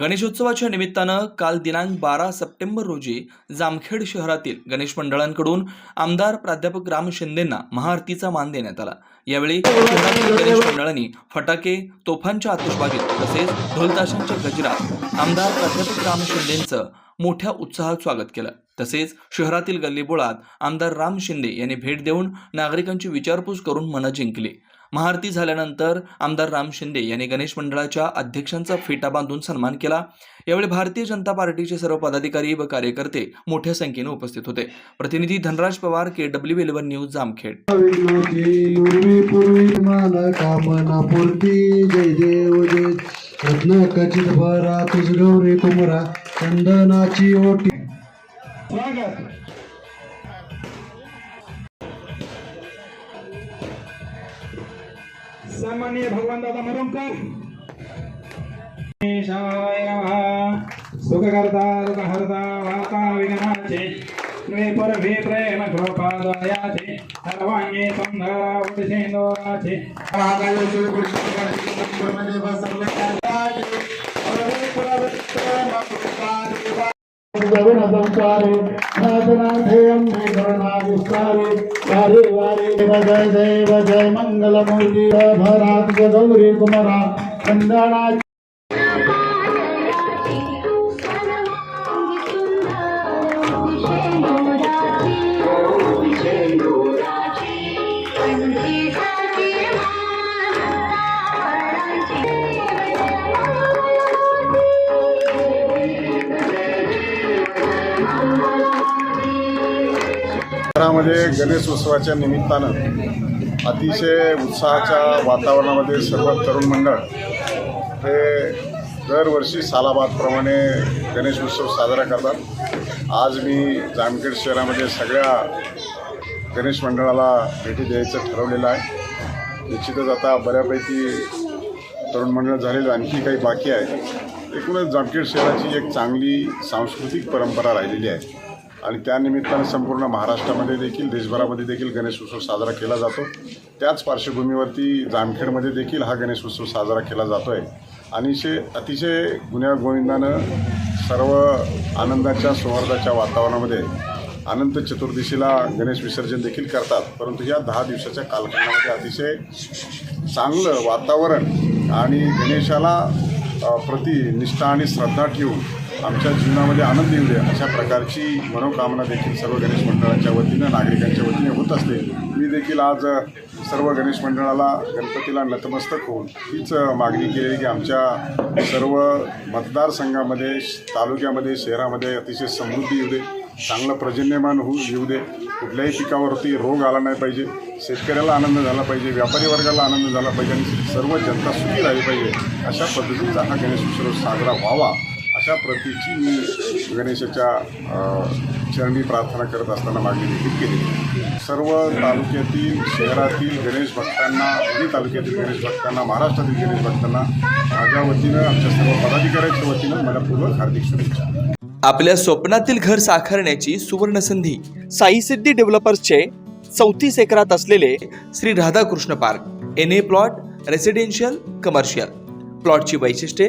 गणेशोत्सवाच्या निमित्तानं काल दिनांक बारा सप्टेंबर रोजी जामखेड शहरातील गणेश मंडळांकडून आमदार प्राध्यापक राम शिंदेंना महाआरतीचा मान देण्यात आला. यावेळी गणेश मंडळांनी फटाके तोफांच्या आतषबाजीत तसेच ढोलताशांच्या गजरात आमदार प्राध्यापक राम शिंदेंचं मोठ्या उत्साहात स्वागत केलं. तसेच शहरातील गल्लीबोळात आमदार राम शिंदे यांनी भेट देऊन नागरिकांची विचारपूस करून मनं जिंकली. महाआरती झाल्यानंतर आमदार राम शिंदे यांनी गणेश मंडळाच्या अध्यक्षांचा फेटा बांधून सन्मान केला. यावेळी भारतीय जनता पार्टीचे सर्व पदाधिकारी व कार्यकर्ते मोठ्या संख्येने उपस्थित होते. प्रतिनिधी Dhanraj Pawar K W eleven news Jamkhed. विघ्नोती भरा तुझ गौरी कुमरा चंदनाची ओटी. भगवान दादा मुरुमकर गणेशाय नमः सुखकर्ता दुःखहर्ता वार्ता विघ्नाचे त्वे परमे प्रेम कृपादयाचे सर्वांगे सुंदर उदिसेंदोराचे जय देव जय मंगलमूर्ती भरात गौरी कुमारा। चंदना शहरामध्ये गणेश उत्सवाच्या निमित्तानं अतिशय उत्साहाच्या वातावरणामध्ये सर्व तरुण मंडळ हे दरवर्षी सालाबादप्रमाणे गणेश उत्सव साजरा करतात. आज मी जामखेड शहरामध्ये सगळ्या गणेश मंडळाला भेटी द्यायचं ठरवलेलं आहे. निश्चितच आता बऱ्यापैकी तरुण मंडळ झालेलं आणखी काही बाकी आहे. एकूणच जामखेड शहराची एक चांगली सांस्कृतिक परंपरा राहिलेली आहे. आणि त्यानिमित्तानं संपूर्ण महाराष्ट्रामध्ये देखील देशभरामध्ये देखील गणेश उत्सव साजरा केला जातो. त्याच पार्श्वभूमीवरती जामखेडमध्ये देखील हा गणेश उत्सव साजरा केला जातो आहे आणि शे अतिशय गुण्यागोविंदानं सर्व आनंदाच्या सौहार्दाच्या वातावरणामध्ये अनंत चतुर्दशीला गणेश विसर्जन देखील करतात. परंतु या दहा दिवसाच्या कालखंडामध्ये अतिशय चांगलं वातावरण आणि गणेशाला प्रति निष्ठा आणि श्रद्धा ठेवून आमच्या जीवनामध्ये आनंद येऊ दे अशा प्रकारची मनोकामना देखील सर्व गणेश मंडळाच्या वतीनं नागरिकांच्या वतीने होत असते. मी देखील आज सर्व गणेश मंडळाला गणपतीला नतमस्तक होऊन हीच मागणी केली की आमच्या सर्व मतदारसंघामध्ये श- तालुक्यामध्ये शहरामध्ये अतिशय समृद्धी येऊ दे चांगलं पर्जन्यमान होऊ येऊ दे. कुठल्याही पिकावरती रोग आला नाही पाहिजे. शेतकऱ्याला आनंद झाला पाहिजे व्यापारी वर्गाला आनंद झाला पाहिजे आणि सर्व जनता सुखी राहिली पाहिजे अशा पद्धतीचा हा गणेश उत्सव साजरा व्हावा. अशा प्रतीची मी गणेशाच्या चरणी प्रार्थना करत असताना मागणी देखील केली. सर्व तालुक्यातील शहरातील गणेश भक्तांना दोन्ही तालुक्यातील गणेश भक्तांना महाराष्ट्रातील गणेश भक्तांना माझ्या वतीनं आमच्या सर्व पदाधिकाऱ्यांच्या वतीनं मनपूर्वक हार्दिक शुभेच्छा. आपल्या स्वप्नातील घर साकारण्याची सुवर्ण संधी साई सिद्धी डेव्हलपर्सचे चौतीस एकरात असलेले Shri Radhakrishna park N A plot residential commercial प्लॉटची वैशिष्ट्ये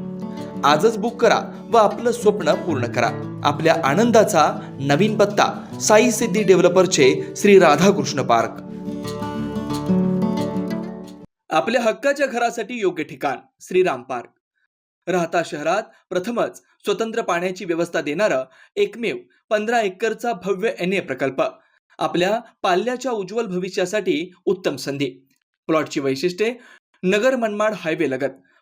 आजच बुक करा व आपलं स्वप्न पूर्ण करा. आपल्या आनंदाचा नवीन पत्ता साई सिद्धी डेव्हलपरचे श्री राधाकृष्ण पार्क. आपल्या हक्काच्या घरासाठी योग्य ठिकाण श्रीराम पार्क. राहता शहरात प्रथमच स्वतंत्र पाण्याची व्यवस्था देणारं एकमेव पंधरा एकरचा भव्य एन ए प्रकल्प. आपल्या पाल्याच्या उज्ज्वल भविष्यासाठी उत्तम संधी. प्लॉटची वैशिष्ट्ये नगर मनमाड हायवे लगत.